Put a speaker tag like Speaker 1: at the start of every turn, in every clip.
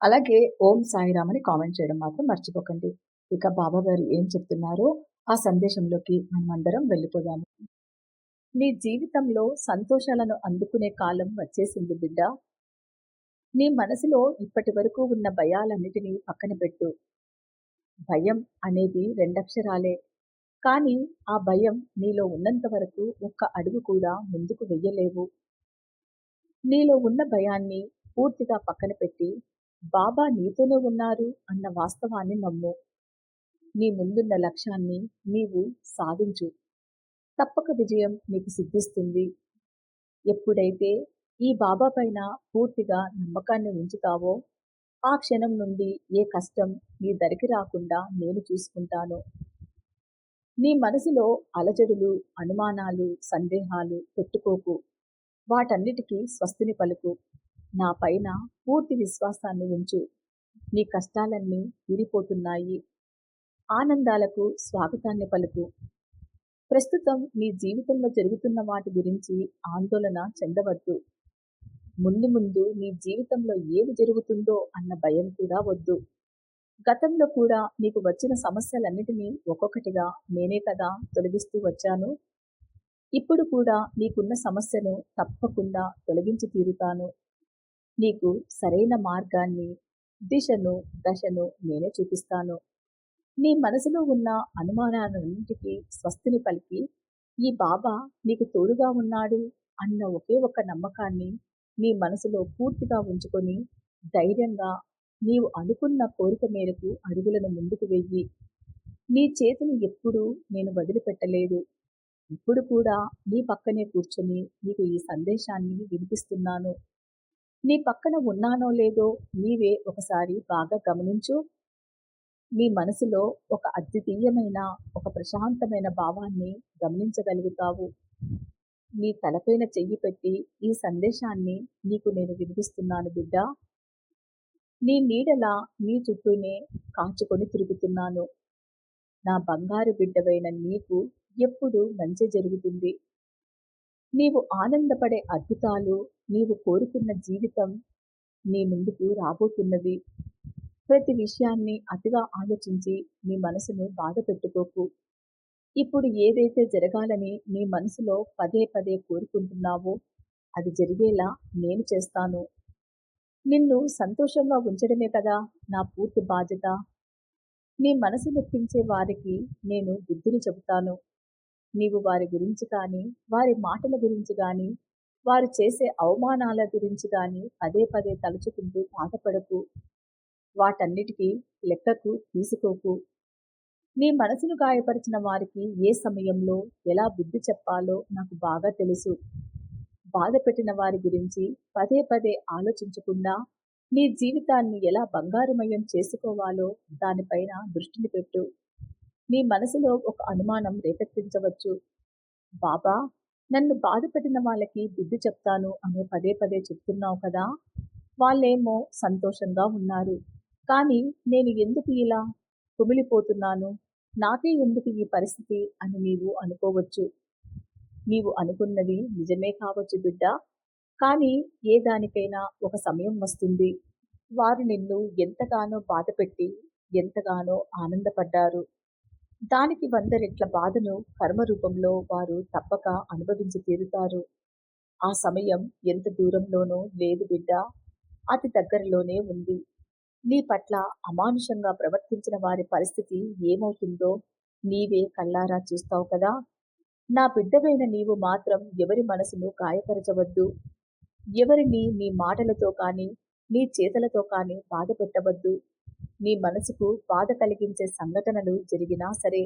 Speaker 1: అలాగే ఓం సాయిరామ్ అని కామెంట్ చేయడం మాత్రం మర్చిపోకండి. ఇక బాబా గారు ఏం చెప్తున్నారో ఆ సందేశంలోకి మనం అందరం వెళ్ళిపోదాము. నీ జీవితంలో సంతోషాలను అందుకునే కాలం వచ్చేసింది బిడ్డ. నీ మనసులో ఇప్పటి వరకు ఉన్న భయాలన్నిటినీ పక్కన పెట్టు. భయం అనేది రెండక్షరాలే. కానీ ఆ భయం నీలో ఉన్నంత వరకు ఒక్క అడుగు కూడా ముందుకు వెయ్యలేవు. నీలో ఉన్న భయాన్ని పూర్తిగా పక్కన పెట్టి బాబా నీతోనే ఉన్నారు అన్న వాస్తవాన్ని నమ్ము. నీ ముందున్న లక్ష్యాన్ని నీవు సాధించు. తప్పక విజయం నీకు సిద్ధిస్తుంది. ఎప్పుడైతే ఈ బాబా పైన పూర్తిగా నమ్మకాన్ని ఉంచుతావో ఆ క్షణం నుండి ఏ కష్టం నీ దరికి రాకుండా నేను చూసుకుంటాను. నీ మనసులో అలజడులు అనుమానాలు సందేహాలు పెట్టుకోకు. వాటన్నిటికీ స్వస్తిని పలుకు. నా పైన పూర్తి విశ్వాసాన్ని ఉంచు. నీ కష్టాలన్నీ తీరిపోతున్నాయి ఆనందాలకు స్వాగతాన్ని పలుకు. ప్రస్తుతం నీ జీవితంలో జరుగుతున్న వాటి గురించి ఆందోళన చెందవద్దు. ముందు ముందు నీ జీవితంలో ఏది జరుగుతుందో అన్న భయం కూడా వద్దు. గతంలో కూడా నీకు వచ్చిన సమస్యలన్నిటినీ ఒక్కొక్కటిగా నేనే కదా తొలగిస్తూ వచ్చాను. ఇప్పుడు కూడా నీకున్న సమస్యను తప్పకుండా తొలగించి తీరుతాను. నీకు సరైన మార్గాన్ని దిశను దశను నేనే చూపిస్తాను. నీ మనసులో ఉన్న అనుమానాలన్నింటికీ స్వస్తిని పలికి ఈ బాబా నీకు తోడుగా ఉన్నాడు అన్న ఒకే ఒక నమ్మకాన్ని నీ మనసులో పూర్తిగా ఉంచుకొని ధైర్యంగా నీవు అనుకున్న కోరిక మేరకు అడుగులను ముందుకు వెయ్యి. నీ చేతిని ఎప్పుడూ నేను వదిలిపెట్టలేదు. ఇప్పుడు కూడా నీ పక్కనే కూర్చొని నీకు ఈ సందేశాన్ని వినిపిస్తున్నాను. నీ పక్కన ఉన్నానో లేదో నీవే ఒకసారి బాగా గమనించు. నీ మనసులో ఒక అద్వితీయమైన ఒక ప్రశాంతమైన భావాన్ని గమనించగలుగుతావు. నీ తలపైన చెయ్యి పెట్టి ఈ సందేశాన్ని నీకు నేను వినిపిస్తున్నాను బిడ్డ. నీ నీడలా నీ చుట్టూనే కాచుకొని తిరుగుతున్నాను. నా బంగారు బిడ్డవైన నీకు ఎప్పుడు మంచి జరుగుతుంది. నీవు ఆనందపడే అద్భుతాలు నీవు కోరుకున్న జీవితం నీ ముందుకు రాబోతున్నది ప్రతి విషయాన్ని అతిగా ఆలోచించి నీ మనసును బాధ పెట్టుకోకు. ఇప్పుడు ఏదైతే జరగాలని నీ మనసులో పదే పదే కోరుకుంటున్నావో అది జరిగేలా నేను చేస్తాను. నిన్ను సంతోషంగా ఉంచడమే కదా నా పూర్తి బాధ్యత. నీ మనసు నొప్పించే వారికి నేను బుద్ధిని చెబుతాను. నీవు వారి గురించి కానీ వారి మాటల గురించి కానీ వారు చేసే అవమానాల గురించి కానీ పదే పదే తలుచుకుంటూ బాధపడకు. వాటన్నిటికీ లెక్కకు తీసుకోకు. నీ మనసును గాయపరిచిన వారికి ఏ సమయంలో ఎలా బుద్ధి చెప్పాలో నాకు బాగా తెలుసు. బాధ పెట్టిన వారి గురించి పదే పదే ఆలోచించకుండా నీ జీవితాన్ని ఎలా బంగారుమయం చేసుకోవాలో దానిపైన దృష్టిని పెట్టు. నీ మనసులో ఒక అనుమానం రేకెత్తించవచ్చు. బాబా నన్ను బాధపడిన వాళ్ళకి బుద్ధి చెప్తాను అని పదే పదే చెప్తున్నావు కదా! వాళ్ళేమో సంతోషంగా ఉన్నారు. కానీ నేను ఎందుకు ఇలా కుమిలిపోతున్నాను? నాకే ఎందుకు ఈ పరిస్థితి అని నీవు అనుకోవచ్చు. నీవు అనుకున్నది నిజమే కావచ్చు బిడ్డ! కానీ ఏ దానికైనా ఒక సమయం వస్తుంది. వారు నిన్ను ఎంతగానో బాధపెట్టి ఎంతగానో ఆనందపడ్డారు. దానికి వంద రెట్ల బాధను కర్మ రూపంలో వారు తప్పక అనుభవించి తీరుతారు. ఆ సమయం ఎంత దూరంలోనో లేదు బిడ్డ అతి దగ్గరలోనే ఉంది. నీ పట్ల అమానుషంగా ప్రవర్తించిన వారి పరిస్థితి ఏమవుతుందో నీవే కళ్ళారా చూస్తావు కదా. నా బిడ్డవైన నీవు మాత్రం ఎవరి మనసును గాయపరచవద్దు. ఎవరిని నీ మాటలతో కానీ నీ చేతలతో కానీ బాధ పెట్టవద్దు నీ మనసుకు బాధ కలిగించే సంఘటనలు జరిగినా సరే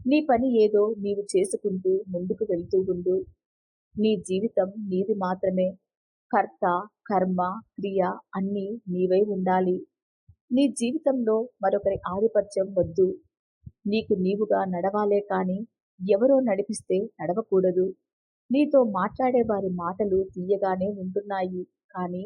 Speaker 1: నీ పని ఏదో నీవు చేసుకుంటూ ముందుకు వెళ్తూ ఉండు. నీ జీవితం నీది మాత్రమే. కర్త కర్మ క్రియ అన్నీ నీవై ఉండాలి. నీ జీవితంలో మరొకరి ఆధిపత్యం వద్దు. నీకు నీవుగా నడవాలే కాని ఎవరో నడిపిస్తే నడవకూడదు. నీతో మాట్లాడే వారి మాటలు తీయగానే ఉంటున్నాయి కానీ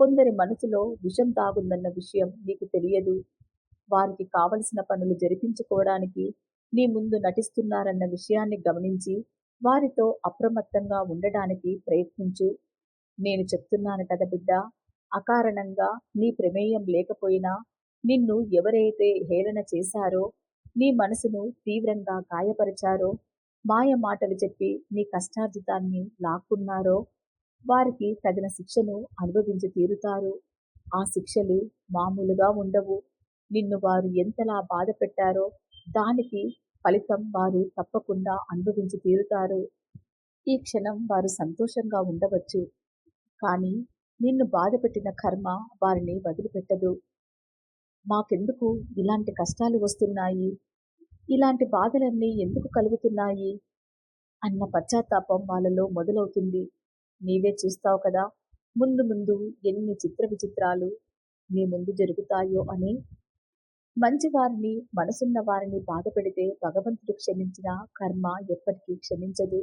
Speaker 1: కొందరి మనసులో విషం తాగుందన్న విషయం నీకు తెలియదు. వారికి కావలసిన పనులు జరిపించుకోవడానికి నీ ముందు నటిస్తున్నారన్న విషయాన్ని గమనించి వారితో అప్రమత్తంగా ఉండడానికి ప్రయత్నించు. నేను చెప్తున్నాను కదా బిడ్డ అకారణంగా నీ ప్రమేయం లేకపోయినా నిన్ను ఎవరైతే హేళన చేశారో నీ మనసును తీవ్రంగా గాయపరిచారో మాయ మాటలు చెప్పి నీ కష్టార్జితాన్ని లాక్కున్నారో వారికి తగిన శిక్షను అనుభవించి తీరుతారు. ఆ శిక్షలు మామూలుగా ఉండవు. నిన్ను వారు ఎంతలా బాధ పెట్టారో దానికి ఫలితం వారు తప్పకుండా అనుభవించి తీరుతారు. ఈ క్షణం వారు సంతోషంగా ఉండవచ్చు. కానీ నిన్ను బాధపెట్టిన కర్మ వారిని వదిలిపెట్టదు. మాకెందుకు ఇలాంటి కష్టాలు వస్తున్నాయి? ఇలాంటి బాధలన్నీ ఎందుకు కలుగుతున్నాయి? అన్న పశ్చాత్తాపం వాళ్ళలో మొదలవుతుంది. నీవే చూస్తావు కదా. ముందు ముందు ఎన్ని చిత్ర విచిత్రాలు నీ ముందు జరుగుతాయో అని. మంచి వారిని మనసున్న వారిని బాధ పెడితే భగవంతుడు క్షమించిన కర్మ ఎప్పటికీ క్షమించదు.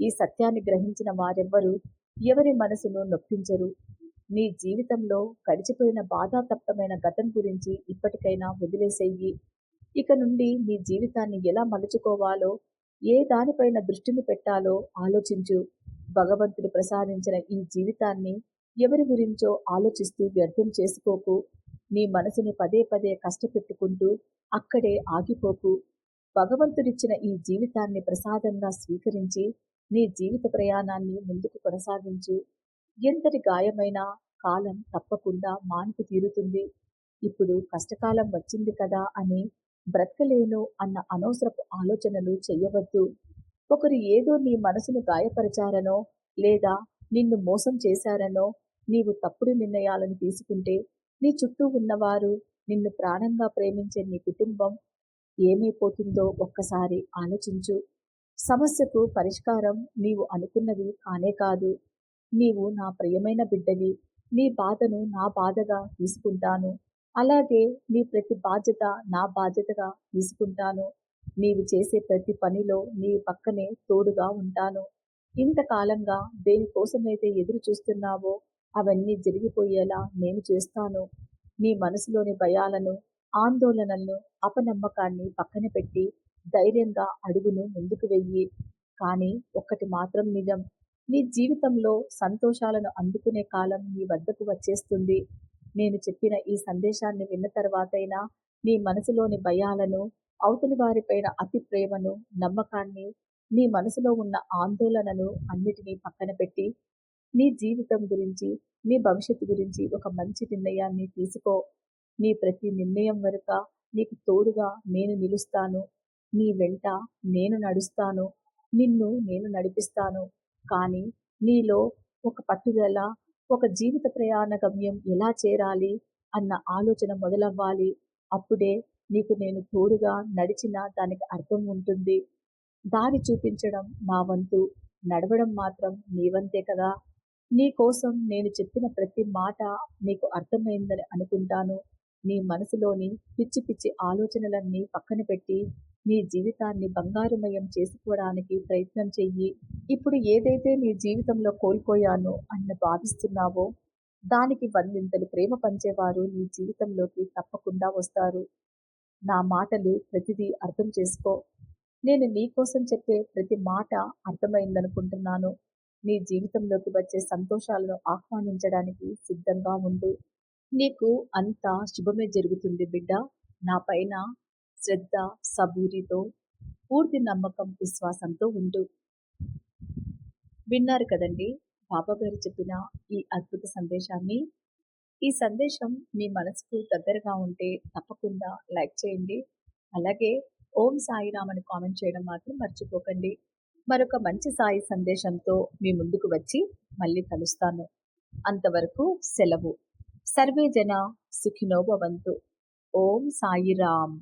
Speaker 1: ఈ సత్యాన్ని గ్రహించిన వారెవ్వరూ ఎవరి మనసును నొప్పించరు. నీ జీవితంలో గడిచిపోయిన బాధాతప్తమైన గతం గురించి ఇప్పటికైనా వదిలేసేయి. ఇక నుండి నీ జీవితాన్ని ఎలా మలుచుకోవాలో ఏ దానిపైన దృష్టిని పెట్టాలో ఆలోచించు. భగవంతుడు ప్రసాదించిన ఈ జీవితాన్ని ఎవరి గురించో ఆలోచిస్తూ వ్యర్థం చేసుకోకు. నీ మనసును పదే పదే కష్టపెట్టుకుంటూ అక్కడే ఆగిపోకు. భగవంతుడిచ్చిన ఈ జీవితాన్ని ప్రసాదంగా స్వీకరించి నీ జీవిత ప్రయాణాన్ని ముందుకు కొనసాగించు. ఎంతటి గాయమైనా కాలం తప్పకుండా మానుకు తీరుతుంది. ఇప్పుడు కష్టకాలం వచ్చింది కదా అని బ్రతకలేను అన్న అనవసరపు ఆలోచనలు చెయ్యవద్దు ఒకరు ఏదో నీ మనసును గాయపరిచారనో లేదా నిన్ను మోసం చేశారనో నీవు తప్పుడు నిర్ణయాలను తీసుకుంటే నీ చుట్టూ ఉన్నవారు నిన్ను ప్రాణంగా ప్రేమించే నీ కుటుంబం ఏమైపోతుందో ఒక్కసారి ఆలోచించు. సమస్యకు పరిష్కారం నీవు అనుకున్నది కానే కాదు. నీవు నా ప్రియమైన బిడ్డవి. నీ బాధను నా బాధగా తీసుకుంటాను. అలాగే నీ ప్రతి బాధ్యత నా బాధ్యతగా తీసుకుంటాను. నీవు చేసే ప్రతి పనిలో నీ పక్కనే తోడుగా ఉంటాను. ఇంతకాలంగా దేనికోసమైతే ఎదురు చూస్తున్నావో అవన్నీ జరిగిపోయేలా నేను చేస్తాను. నీ మనసులోని భయాలను ఆందోళనలను అపనమ్మకాన్ని పక్కన పెట్టి ధైర్యంగా అడుగును ముందుకు వెయ్యి. కానీ ఒక్కటి మాత్రం నిజం నీ జీవితంలో సంతోషాలను అందుకునే కాలం నీ వద్దకు వచ్చేస్తుంది. నేను చెప్పిన ఈ సందేశాన్ని విన్న తర్వాతైనా నీ మనసులోని భయాలను అవతలి వారిపైన అతి ప్రేమను నమ్మకాన్ని నీ మనసులో ఉన్న ఆందోళనను అన్నిటినీ పక్కన పెట్టి నీ జీవితం గురించి నీ భవిష్యత్తు గురించి ఒక మంచి నిర్ణయాన్ని తీసుకో. నీ ప్రతి నిర్ణయం వరక నీకు తోడుగా నేను నిలుస్తాను. నీ వెంట నేను నడుస్తాను. నిన్ను నేను నడిపిస్తాను. కానీ నీలో ఒక పట్టుదల ఒక జీవిత ప్రయాణ గమ్యం ఎలా చేరాలి అన్న ఆలోచన మొదలవ్వాలి. అప్పుడే నీకు నేను తోడుగా నడిచిన దానికి అర్థం ఉంటుంది. దారి చూపించడం నా వంతు నడవడం మాత్రం నీ వంతే కదా. నీ కోసం నేను చెప్పిన ప్రతి మాట నీకు అర్థమైందని అనుకుంటాను. నీ మనసులోని పిచ్చి పిచ్చి ఆలోచనలన్నీ పక్కన పెట్టి నీ జీవితాన్ని బంగారుమయం చేసుకోవడానికి ప్రయత్నం చెయ్యి. ఇప్పుడు ఏదైతే నీ జీవితంలో కోల్పోయానో అన్న భావిస్తున్నావో దానికి వందింతలు ప్రేమ పంచేవారు నీ జీవితంలోకి తప్పకుండా వస్తారు. నా మాటలు ప్రతిదీ అర్థం చేసుకో. నేను నీకోసం చెప్పే ప్రతి మాట అర్థమైందనుకుంటున్నాను. నీ జీవితంలోకి వచ్చే సంతోషాలను ఆహ్వానించడానికి సిద్ధంగా ఉండు. నీకు అంతా శుభమే జరుగుతుంది బిడ్డ. నా పైన శ్రద్ధ సబూరితో పూర్తి నమ్మకం విశ్వాసంతో ఉండు. విన్నారు కదండి? బాబా గారు చెప్పిన ఈ అద్భుత సందేశాన్ని ఈ సందేశం మీ మనసుకు దగ్గరగా ఉంటే తప్పకుండా లైక్ చేయండి. అలాగే ఓం సాయిరామ్ అని కామెంట్ చేయడం మాత్రం మర్చిపోకండి. మరొక మంచి సాయి సందేశంతో మీ ముందుకు వచ్చి మళ్ళీ కలుస్తాను. అంతవరకు సెలవు. సర్వే జన సుఖినోభవంతు ఓం సాయిరామ్.